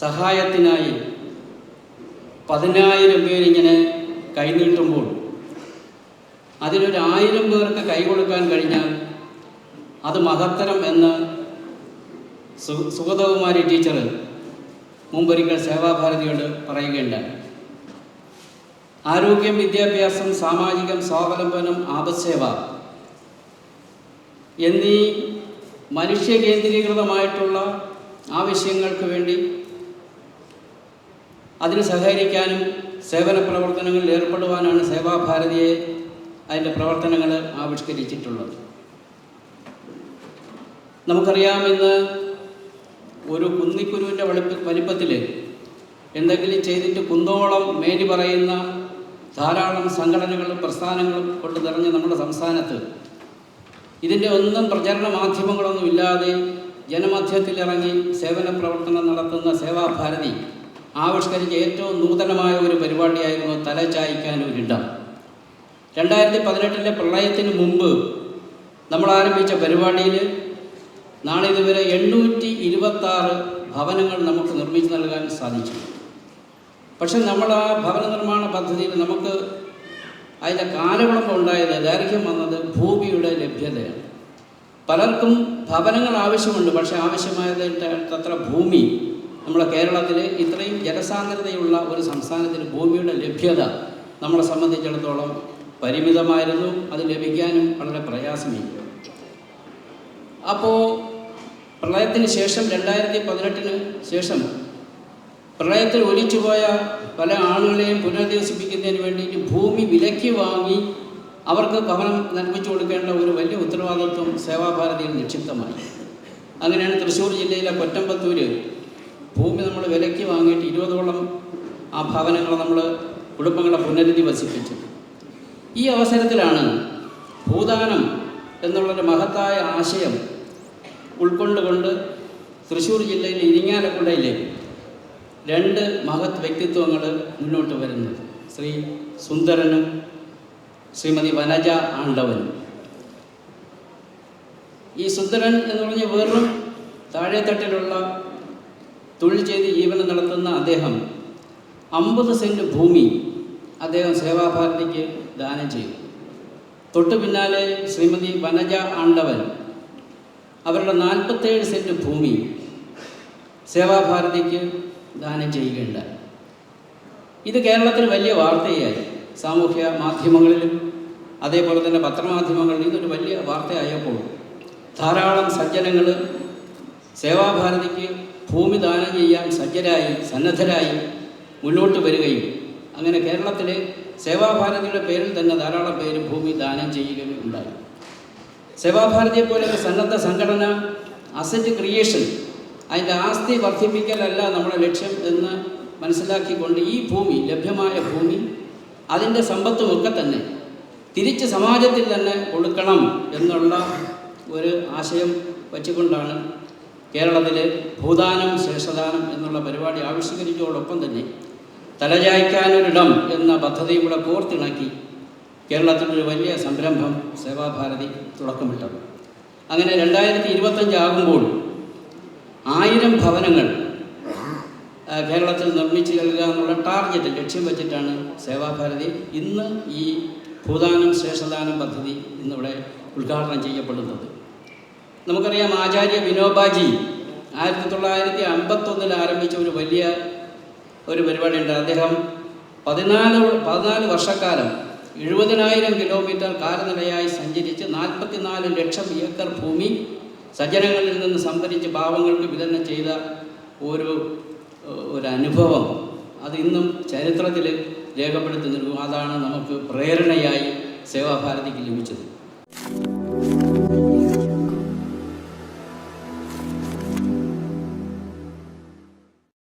സഹായത്തിനായി പതിനായിരം പേരിങ്ങനെ കൈനീട്ടുമ്പോൾ അതിലൊരായിരം പേർക്ക് കൈ കൊടുക്കാൻ കഴിഞ്ഞാൽ അത് മഹത്തരം എന്ന് സു സുഗതകുമാരി ടീച്ചർ മുമ്പൊരിക്കൽ സേവാഭാരതിയോട് പറയുകയുണ്ടായി. ആരോഗ്യം വിദ്യാഭ്യാസം സാമാജികം സ്വാവലംബനം ആപസേവ എന്നീ മനുഷ്യ കേന്ദ്രീകൃതമായിട്ടുള്ള ആവശ്യങ്ങൾക്ക് വേണ്ടി അതിന് സഹകരിക്കാനും സേവന പ്രവർത്തനങ്ങളിൽ ഏർപ്പെടുവാനാണ് സേവാഭാരതിയെ അതിന്റെ പ്രവർത്തനങ്ങൾ ആവിഷ്കരിച്ചിട്ടുള്ളത്. നമുക്കറിയാം ഇന്ന് ഒരു കുന്നിക്കുരുവിന്റെ വലിപ്പ വലിപ്പത്തിൽ എന്തെങ്കിലും ചെയ്തിട്ട് കുന്തോളം മേനി പറയുന്ന ധാരാളം സംഘടനകളും പ്രസ്ഥാനങ്ങളും കൊണ്ട് നിറഞ്ഞ നമ്മുടെ സംസ്ഥാനത്ത് ഇതിന്റെ ഒന്നും പ്രചരണ മാധ്യമങ്ങളൊന്നും ഇല്ലാതെ ജനമധ്യത്തിലിറങ്ങി സേവന പ്രവർത്തനം നടത്തുന്ന സേവാഭാരതി ആവിഷ്കരിച്ച ഏറ്റവും നൂതനമായ ഒരു പരിപാടിയായിരുന്നു തല ചായ്ക്കാൻ ഒരിടം രണ്ടായിരത്തി പതിനെട്ടിലെ പ്രളയത്തിന് മുമ്പ് നമ്മൾ ആരംഭിച്ച പരിപാടിയിൽ നാളെ ഇതുവരെ എണ്ണൂറ്റി ഇരുപത്താറ് ഭവനങ്ങൾ നമുക്ക് നിർമ്മിച്ചു നൽകാൻ സാധിച്ചു. പക്ഷെ നമ്മൾ ആ ഭവന നിർമ്മാണ പദ്ധതിയിൽ നമുക്ക് അതിന്റെ കാലവിളംബം ഉണ്ടായത് ദൈർഘ്യം വന്നത് ഭൂമിയുടെ ലഭ്യതയാണ്. പലർക്കും ഭവനങ്ങൾ ആവശ്യമുണ്ട് പക്ഷേ ആവശ്യമായതിന്റെ അത്ര ഭൂമി നമ്മുടെ കേരളത്തിൽ ഇത്രയും ജനസാന്ദ്രതയുള്ള ഒരു സംസ്ഥാനത്തിന് ഭൂമിയുടെ ലഭ്യത നമ്മളെ സംബന്ധിച്ചിടത്തോളം പരിമിതമായിരുന്നു. അത് ലഭിക്കാനും വളരെ പ്രയാസമില്ല അപ്പോൾ പ്രളയത്തിന് ശേഷം രണ്ടായിരത്തി പതിനെട്ടിന് ശേഷം പ്രളയത്തിൽ ഒലിച്ചുപോയ പല ആളുകളെയും പുനരധിവസിപ്പിക്കുന്നതിന് വേണ്ടിയിട്ട് ഭൂമി വിലയ്ക്ക് വാങ്ങി അവർക്ക് ഭവനം നിർമ്മിച്ചു കൊടുക്കേണ്ട ഒരു വലിയ ഉത്തരവാദിത്വം സേവാഭാരതിയിൽ നിക്ഷിപ്തമായി. അങ്ങനെയാണ് തൃശ്ശൂർ ജില്ലയിലെ കൊറ്റമ്പത്തൂര് ഭൂമി നമ്മൾ വിലയ്ക്ക് വാങ്ങിയിട്ട് ഇരുപതോളം ആ ഭവനങ്ങൾ നമ്മൾ കുടുംബങ്ങളെ പുനരധിവസിപ്പിച്ചു ഈ അവസരത്തിലാണ് ഭൂദാനം എന്നുള്ളൊരു മഹത്തായ ആശയം ഉൾക്കൊണ്ടുകൊണ്ട് തൃശ്ശൂർ ജില്ലയിലെ ഇരിങ്ങാലക്കുടയിലെ രണ്ട് മഹത് വ്യക്തിത്വങ്ങൾ മുന്നോട്ട് വരുന്നത്. ശ്രീ സുന്ദരനും ശ്രീമതി വനജ ആണ്ടവനും. ഈ സുന്ദരൻ എന്ന് പറഞ്ഞ വെറും താഴെത്തട്ടിലുള്ള തൊഴിൽ ചെയ്ത് ജീവനം നടത്തുന്ന അദ്ദേഹം അമ്പത് സെന്റ് ഭൂമി അദ്ദേഹം സേവാഭാരതിക്ക് ദാനം ചെയ്തു. തൊട്ടു പിന്നാലെ ശ്രീമതി വനജ ആണ്ടവൻ അവരുടെ നാൽപ്പത്തേഴ് സെന്റ് ഭൂമി സേവാഭാരതിക്ക് ദാനം ചെയ്യുകയുണ്ടായി. ഇത് കേരളത്തിൽ വലിയ വാർത്തയായി. സാമൂഹ്യ മാധ്യമങ്ങളിലും അതേപോലെ തന്നെ പത്രമാധ്യമങ്ങളിലും ഇതൊരു വലിയ വാർത്തയായപ്പോൾ ധാരാളം സജ്ജനങ്ങൾ സേവാഭാരതിക്ക് ഭൂമി ദാനം ചെയ്യാൻ സജ്ജരായി സന്നദ്ധരായി മുന്നോട്ട് വരികയും അങ്ങനെ കേരളത്തിലെ സേവാഭാരതിയുടെ പേരിൽ തന്നെ ധാരാളം പേര് ഭൂമി ദാനം ചെയ്യുകയും ഉണ്ടായി. സേവാഭാരതിയെ പോലെ ഒരു സന്നദ്ധ സംഘടന അസറ്റ് ക്രിയേഷൻ അതിന്റെ ആസ്തി വർദ്ധിപ്പിക്കലല്ല നമ്മുടെ ലക്ഷ്യം എന്ന് മനസ്സിലാക്കിക്കൊണ്ട് ഈ ഭൂമി ലഭ്യമായ ഭൂമി അതിന്റെ സമ്പത്തുമൊക്കെ തന്നെ തിരിച്ച് സമാജത്തിൽ തന്നെ കൊടുക്കണം എന്നുള്ള ഒരു ആശയം വച്ചുകൊണ്ടാണ് കേരളത്തിലെ ഭൂദാനം ശേഷദാനം എന്നുള്ള പരിപാടി ആവിഷ്കരിച്ചതോടൊപ്പം തന്നെ തലചായ്ക്കാനൊരിടം എന്ന പദ്ധതിയും കൂടെ കോർത്തിണക്കി കേരളത്തിലൊരു വലിയ സംരംഭം സേവാഭാരതി തുടക്കമിട്ടത്. അങ്ങനെ രണ്ടായിരത്തി ഇരുപത്തഞ്ച് ആകുമ്പോൾ ആയിരം ഭവനങ്ങൾ കേരളത്തിൽ നിർമ്മിച്ചു നൽകുക എന്നുള്ള ടാർഗറ്റ് ലക്ഷ്യം വെച്ചിട്ടാണ് സേവാഭാരതി ഇന്ന് ഈ ഭൂദാനം ശേഷദാനം പദ്ധതി ഇന്നിവിടെ ഉദ്ഘാടനം ചെയ്യപ്പെടുന്നത്. നമുക്കറിയാം ആചാര്യ വിനോബാജി ആയിരത്തി തൊള്ളായിരത്തി അമ്പത്തൊന്നിൽ ആരംഭിച്ച ഒരു വലിയ ഒരു പരിപാടിയുണ്ട്. അദ്ദേഹം പതിനാല് പതിനാല് വർഷക്കാലം എഴുപതിനായിരം കിലോമീറ്റർ കാൽനടയായി സഞ്ചരിച്ച് നാൽപ്പത്തിനാല് ലക്ഷം ഏക്കർ ഭൂമി സജ്ജനങ്ങളിൽ നിന്ന് സംഭരിച്ച് പാവങ്ങൾക്ക് വിതരണം ചെയ്ത ഒരു ഒരു അനുഭവം. അത് ഇന്നും ചരിത്രത്തിൽ രേഖപ്പെടുത്തി നിൽക്കും അതാണ് നമുക്ക് പ്രേരണയായി സേവാഭാരതിക്ക് ലഭിച്ചത്.